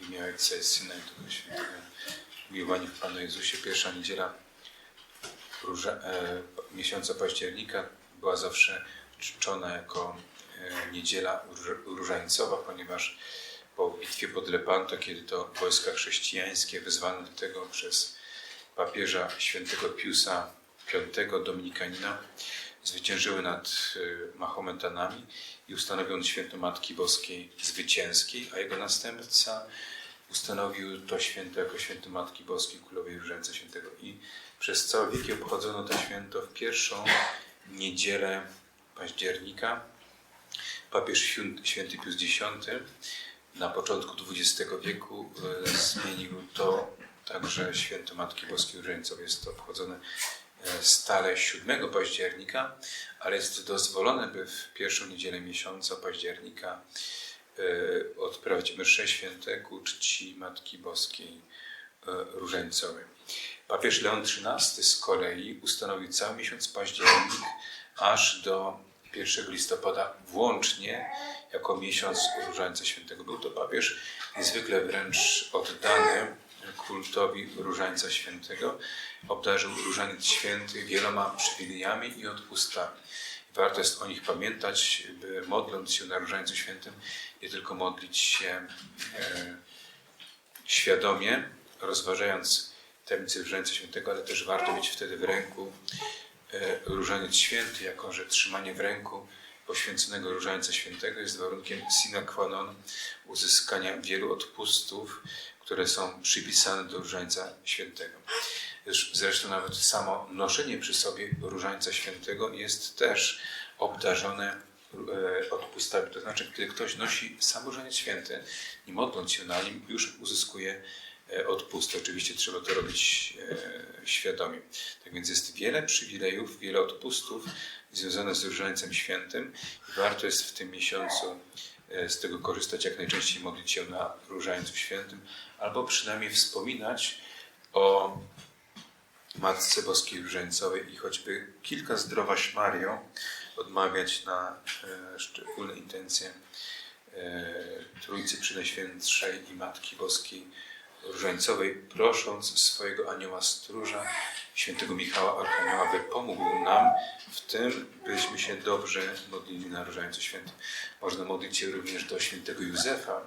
W imię Ojca i Syna i Ducha Świętego. Miłowani w Panu Jezusie. Pierwsza niedziela róża, e, miesiąca października była zawsze czczona jako e, niedziela róż- różańcowa, ponieważ po bitwie pod Lepanto, kiedy to wojska chrześcijańskie wezwane do tego przez papieża świętego Piusa V Dominikanina zwyciężyły nad e, Mahometanami i ustanowiono święto Matki Boskiej Zwycięskiej, a jego następca ustanowił to święto jako święto Matki Boskiej Królowej Różańca Świętego. I przez całe wieki obchodzono to święto w pierwszą niedzielę października. Papież święty Pius X na początku XX wieku e, zmienił to także święto Matki Boskiej Różańcowej. Jest to obchodzone e, stale 7 października, ale jest dozwolone, by w pierwszą niedzielę miesiąca października e, odprawić mszę święte ku czci Matki Boskiej e, Różańcowej. Papież Leon XIII z kolei ustanowił cały miesiąc październik aż do 1 listopada włącznie jako miesiąc Różańca Świętego. Był to papież niezwykle wręcz oddany kultowi Różańca Świętego. Obdarzył Różaniec Święty wieloma przywilejami i odpustami. Warto jest o nich pamiętać, by modląc się na Różańcu Świętym, nie tylko modlić się e, świadomie, rozważając tajemnicę Różańca Świętego, ale też warto mieć wtedy w ręku e, Różaniec Święty, jako że trzymanie w ręku poświęconego Różańca Świętego jest warunkiem sine qua non uzyskania wielu odpustów, które są przypisane do Różańca Świętego. Zresz- Zresztą nawet samo noszenie przy sobie Różańca Świętego jest też obdarzone e, odpustami. To znaczy, gdy ktoś nosi sam Różaniec Święty, nie modląc się na nim, już uzyskuje e, odpust. Oczywiście trzeba to robić e, świadomie. Tak więc jest wiele przywilejów, wiele odpustów związane z Różańcem Świętym warto jest w tym miesiącu z tego korzystać, jak najczęściej modlić się na Różańcu Świętym, albo przynajmniej wspominać o Matce Boskiej Różańcowej i choćby kilka zdrowaś Mario odmawiać na e, szczególne intencje e, Trójcy Przenajświętszej i Matki Boskiej Różańcowej, prosząc swojego anioła stróża, świętego Michała Archanioła, by pomógł nam w tym, byśmy się dobrze modlili na Różańcu Świętym. Można modlić się również do świętego Józefa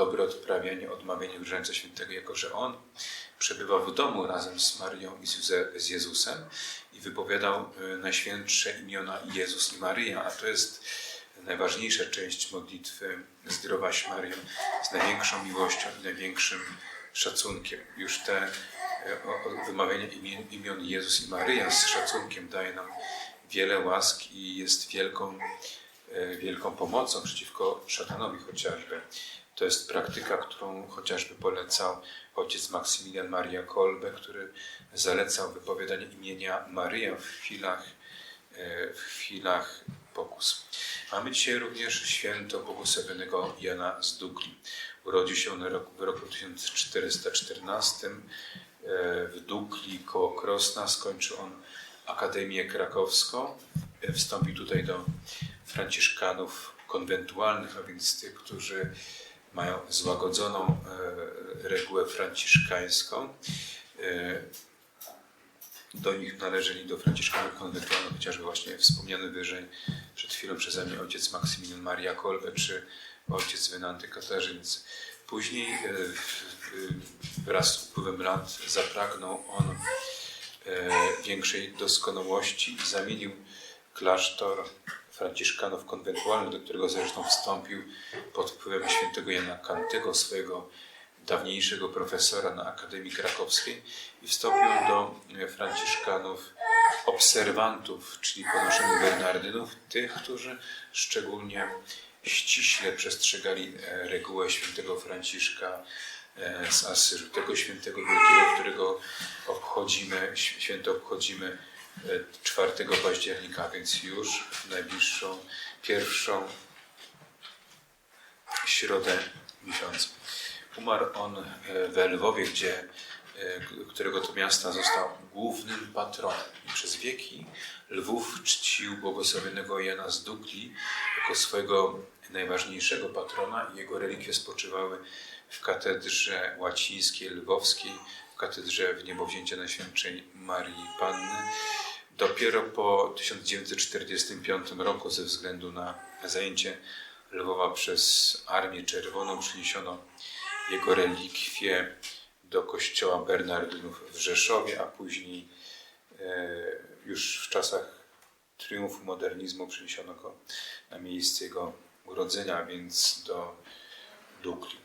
dobre odprawianie, odmawianie Różańca Świętego, jako że on przebywał w domu razem z Marią i z Jezusem i wypowiadał e, najświętsze imiona Jezus i Maryja, a to jest najważniejsza część modlitwy Zdrowaś Maryjo z największą miłością i największym szacunkiem. Już te e, wymawianie imion, imion Jezus i Maryja z szacunkiem daje nam wiele łask i jest wielką, e, wielką pomocą przeciwko szatanowi chociażby. To jest praktyka, którą chociażby polecał ojciec Maksymilian Maria Kolbe, który zalecał wypowiadanie imienia Maryja w chwilach, e, w chwilach pokus. Mamy dzisiaj również święto błogosławionego Jana z Dukli. Urodził się on rok- w roku 1414 e, w Dukli koło Krosna. Skończył on Akademię Krakowską. E, Wstąpił tutaj do franciszkanów konwentualnych, a więc tych, którzy mają złagodzoną e, regułę franciszkańską. E, Do nich należeli do franciszkanów konwentualnych chociażby właśnie wspomniany wyżej przed chwilą przeze mnie ojciec Maksymilian Maria Kolbe czy ojciec Wenanty Katarzyńc. Później e, wraz z upływem lat zapragnął on większej doskonałości i zamienił klasztor franciszkanów konwentualnych, do którego zresztą wstąpił pod wpływem świętego Jana Kantego, swojego dawniejszego profesora na Akademii Krakowskiej. I wstąpił do franciszkanów obserwantów, czyli ponoszonych Bernardynów, tych, którzy szczególnie ściśle przestrzegali e, regułę świętego Franciszka e, z Asyżu, tego świętego wielkiego, którego obchodzimy, św- święto obchodzimy 4 października, więc już w najbliższą, pierwszą środę miesiąca. Umarł on we Lwowie, gdzie e, którego to miasta został głównym patronem. Przez wieki Lwów czcił błogosławionego Jana z Dukli jako swojego najważniejszego patrona i jego relikwie spoczywały w katedrze łacińskiej, lwowskiej, w katedrze w niebowzięcia Najświętszej Marii Panny. Dopiero po 1945 roku ze względu na zajęcie Lwowa przez Armię Czerwoną przyniesiono jego relikwie do kościoła Bernardynów w Rzeszowie, a później e, już w czasach triumfu modernizmu przyniesiono go na miejsce jego urodzenia, więc do Dukli.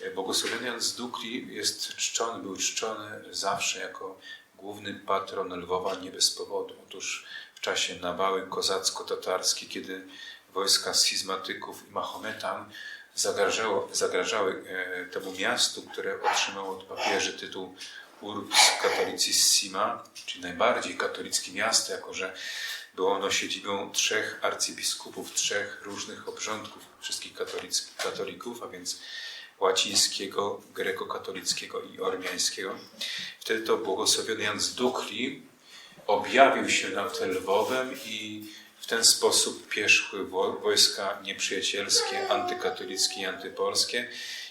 E, Błogosławiony Jan z Dukli jest czczony, był czczony zawsze jako główny patron Lwowa nie bez powodu. Otóż w czasie nawały kozacko-tatarskiej, kiedy wojska schizmatyków i Mahometan zagrażało, zagrażały e, temu miastu, które otrzymało od papieży tytuł Urbs Catholicissima, czyli najbardziej katolickie miasto, jako że było ono siedzibą trzech arcybiskupów, trzech różnych obrządków, wszystkich katolików, a więc łacińskiego, grekokatolickiego i ormiańskiego. Wtedy to błogosławiony Jan z Dukli objawił się nad Lwowem i w ten sposób pierzchły wo- wojska nieprzyjacielskie, antykatolickie i antypolskie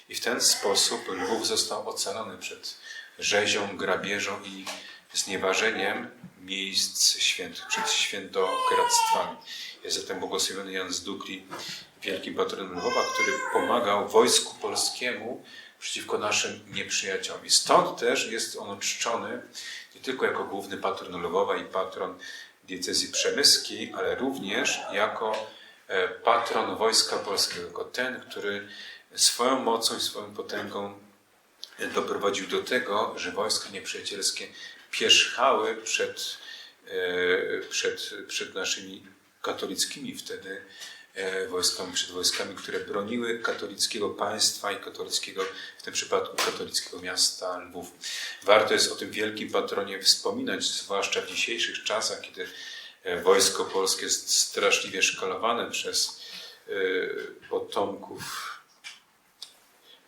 i w ten sposób Lwów został ocalony przed rzezią, grabieżą i znieważeniem miejsc świętych, przed świętokradztwami. Jest zatem błogosławiony Jan z Dukli, wielki patron Lwowa, który pomagał wojsku polskiemu przeciwko naszym nieprzyjaciołom. I stąd też jest on czczony nie tylko jako główny patron Lwowa i patron diecezji przemyskiej, ale również jako e, patron wojska polskiego, jako ten, który swoją mocą i swoją potęgą doprowadził do tego, że wojska nieprzyjacielskie pierzchały przed, e, przed, przed naszymi katolickimi wtedy e, wojskami, przed wojskami, które broniły katolickiego państwa i katolickiego, w tym przypadku katolickiego miasta Lwów. Warto jest o tym wielkim patronie wspominać, zwłaszcza w dzisiejszych czasach, kiedy e, wojsko polskie jest straszliwie szkalowane przez e, potomków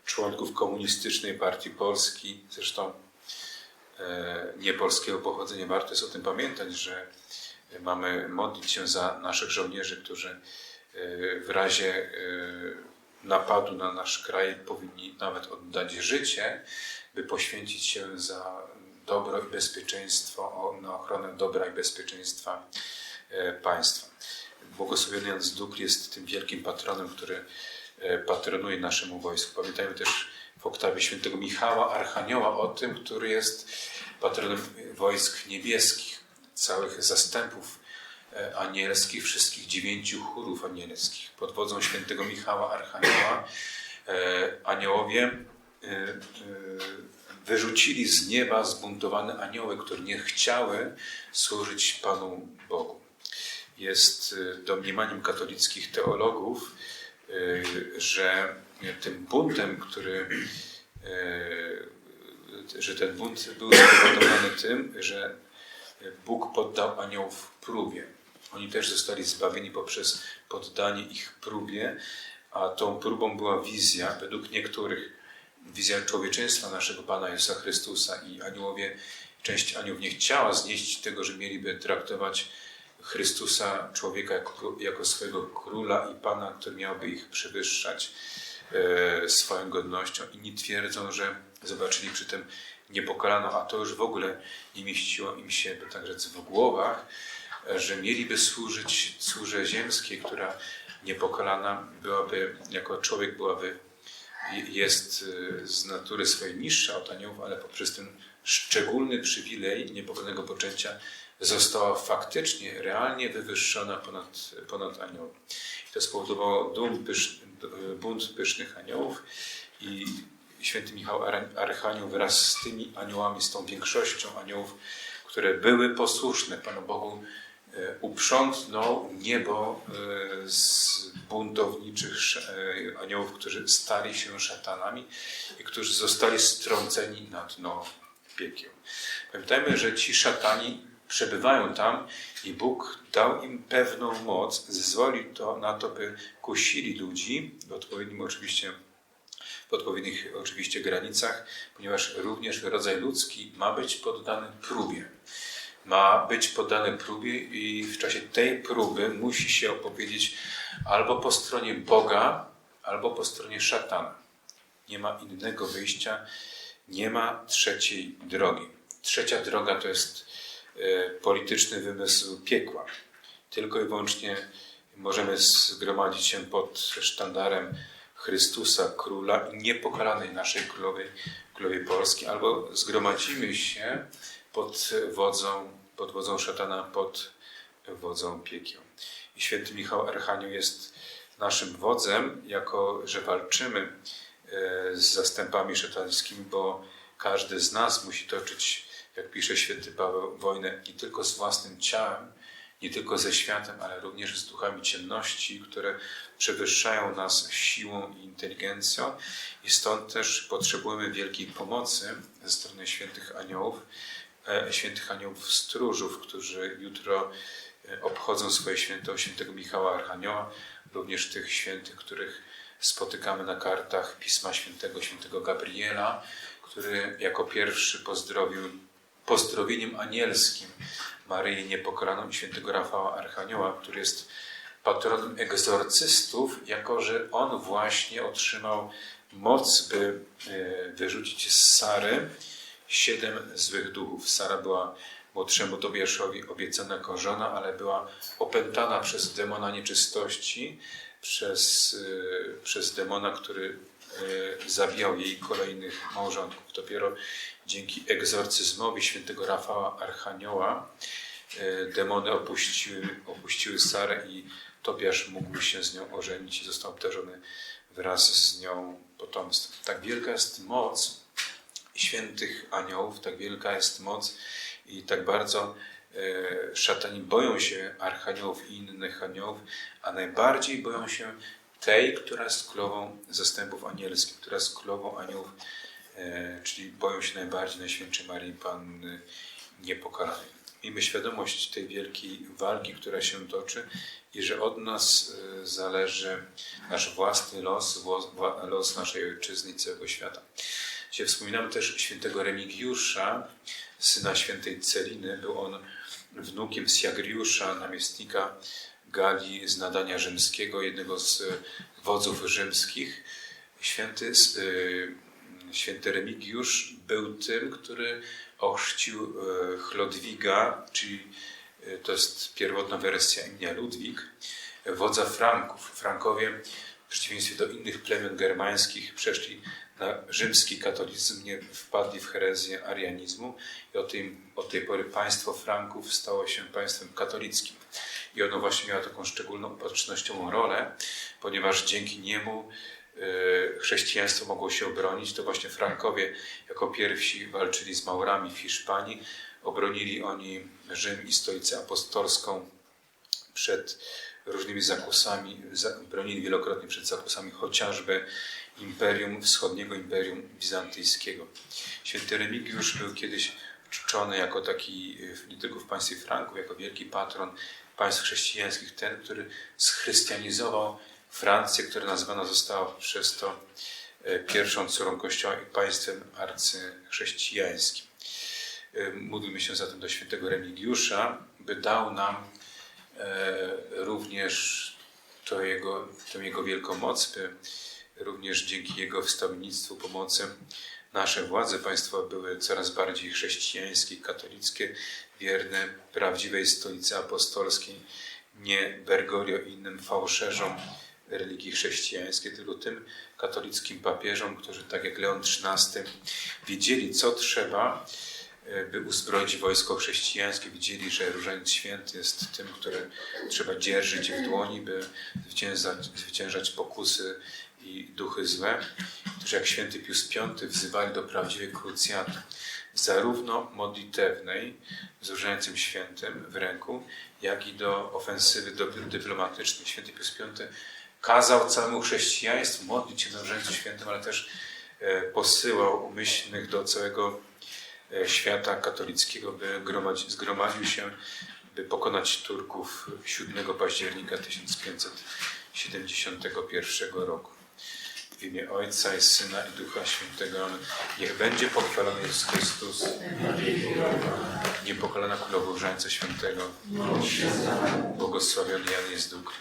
członków komunistycznej partii Polski, zresztą e, nie polskiego pochodzenia. Warto jest o tym pamiętać, że mamy modlić się za naszych żołnierzy, którzy e, w razie e, napadu na nasz kraj powinni nawet oddać życie, by poświęcić się za dobro i bezpieczeństwo, na ochronę dobra i bezpieczeństwa e, państwa. Błogosławiony Jan z Dukli jest tym wielkim patronem, który e, patronuje naszemu wojsku. Pamiętajmy też w oktawie świętego Michała, Archanioła, o tym, który jest patronem wojsk niebieskich, całych zastępów e, anielskich, wszystkich dziewięciu chórów anielskich. Pod wodzą świętego Michała, Archanioła, e, aniołowie e, e, wyrzucili z nieba zbuntowane anioły, które nie chciały służyć Panu Bogu jest domniemaniem katolickich teologów, że tym buntem, który, że ten bunt był spowodowany tym, że Bóg poddał aniołów próbie. Oni też zostali zbawieni poprzez poddanie ich próbie, a tą próbą była wizja, według niektórych wizja człowieczeństwa naszego Pana Jezusa Chrystusa i aniołowie, część aniołów nie chciała znieść tego, że mieliby traktować Chrystusa, człowieka, jako, jako swojego króla i pana, który miałby ich przewyższać e, swoją godnością. Inni twierdzą, że zobaczyli przy tym niepokalaną, a to już w ogóle nie mieściło im się, tak rzec, w głowach, że mieliby służyć córze ziemskiej, która niepokalana byłaby, jako człowiek byłaby, jest e, z natury swojej niższa od aniołów, ale poprzez ten szczególny przywilej niepokalanego poczęcia została faktycznie, realnie wywyższona ponad, ponad anioły. I to spowodowało dum bunt pysznych aniołów i święty Michał Ar- Archanioł wraz z tymi aniołami, z tą większością aniołów, które były posłuszne Panu Bogu, uprzątnął niebo e, z buntowniczych e, aniołów, którzy stali się szatanami i którzy zostali strąceni na dno piekieł. Pamiętajmy, że ci szatani przebywają tam i Bóg dał im pewną moc, zezwolił to na to, by kusili ludzi w odpowiednim oczywiście w odpowiednich oczywiście granicach, ponieważ również rodzaj ludzki ma być poddany próbie. Ma być poddany próbie i w czasie tej próby musi się opowiedzieć albo po stronie Boga, albo po stronie szatana. Nie ma innego wyjścia, nie ma trzeciej drogi. Trzecia droga to jest e, polityczny wymysł piekła. Tylko i wyłącznie możemy zgromadzić się pod sztandarem Chrystusa, Króla i niepokalanej naszej Królowej, Królowej Polski, albo zgromadzimy się pod wodzą, pod wodzą szatana, pod wodzą piekieł. I święty Michał Archanioł jest naszym wodzem, jako że walczymy e, z zastępami szatańskimi, bo każdy z nas musi toczyć, jak pisze święty Paweł, wojnę nie tylko z własnym ciałem, nie tylko ze światem, ale również z duchami ciemności, które przewyższają nas siłą i inteligencją. I stąd też potrzebujemy wielkiej pomocy ze strony świętych aniołów, e, świętych aniołów stróżów, którzy jutro e, obchodzą swoje święto świętego Michała Archanioła, również tych świętych, których spotykamy na kartach Pisma Świętego, świętego Gabriela, który jako pierwszy pozdrowił pozdrowieniem anielskim Maryi Niepokalaną i świętego Rafała Archanioła, który jest patronem egzorcystów, jako że on właśnie otrzymał moc, by e, wyrzucić z Sary siedem złych duchów. Sara była młodszemu Tobiaszowi obiecana jako żona, ale była opętana przez demona nieczystości, przez, e, przez demona, który zabijał jej kolejnych małżonków. Dopiero dzięki egzorcyzmowi świętego Rafała Archanioła demony opuściły, opuściły Sarę i Tobiasz mógł się z nią ożenić i został obdarzony wraz z nią potomstwem. Tak wielka jest moc świętych aniołów, tak wielka jest moc i tak bardzo e, szatani boją się archaniołów i innych aniołów, a najbardziej boją się tej, która jest królową zastępów anielskich, która jest królową aniołów, e, czyli boją się najbardziej Najświętszej Marii Panny Niepokalanej. Miejmy świadomość tej wielkiej walki, która się toczy i że od nas y, zależy nasz własny los, los naszej ojczyzny i całego świata. Dzisiaj wspominamy też świętego Remigiusza, syna świętej Celiny. Był on wnukiem Siagriusza, namiestnika Z nadania rzymskiego, jednego z wodzów rzymskich. Święty, y, święty Remigiusz był tym, który ochrzcił e, Chlodwiga, czyli e, to jest pierwotna wersja imienia Ludwik, wodza Franków. Frankowie w przeciwieństwie do innych plemion germańskich przeszli na rzymski katolicyzm, nie wpadli w herezję arianizmu i od tej, od tej pory państwo Franków stało się państwem katolickim. I ono właśnie miało taką szczególną opatrznościową rolę, ponieważ dzięki niemu E, chrześcijaństwo mogło się obronić, to właśnie Frankowie jako pierwsi walczyli z Maurami w Hiszpanii. Obronili oni Rzym i stolicę apostolską przed różnymi zakusami, bronili wielokrotnie przed zakusami chociażby Imperium Wschodniego, Imperium Bizantyjskiego. Święty Remigiusz był kiedyś czczony jako taki, nie tylko w państwie Franków, jako wielki patron państw chrześcijańskich, ten, który schrystianizował Francję, która nazwana została przez to e, pierwszą córą Kościoła i państwem arcychrześcijańskim. E, módlmy się zatem do świętego Remigiusza, by dał nam e, również to jego, tę jego wielką moc, by również dzięki jego wstawiennictwu, pomocy nasze władze państwowe były coraz bardziej chrześcijańskie, katolickie, wierne prawdziwej stolicy apostolskiej, nie Bergoglio i innym fałszerzom, religii chrześcijańskiej, tylko tym katolickim papieżom, którzy tak jak Leon XIII wiedzieli, co trzeba, e, by uzbroić wojsko chrześcijańskie, widzieli, że Różaniec Święty jest tym, który trzeba dzierżyć w dłoni, by zwyciężać, zwyciężać pokusy i duchy złe, którzy jak święty Pius V wzywali do prawdziwej krucjaty, zarówno modlitewnej z Różańcem Świętym w ręku, jak i do ofensywy dyplomatycznej. Święty Pius V kazał całemu chrześcijaństwu modlić się na Różańcu Świętym, ale też e, posyłał umyślnych do całego e, świata katolickiego, by zgromadził się, by pokonać Turków 7 października 1571 roku. W imię Ojca i Syna i Ducha Świętego. Amen. Niech będzie pochwalony Jezus Chrystus. Niepokalana Królowo Różańca Świętego. Błogosławiony Jan jest Duk.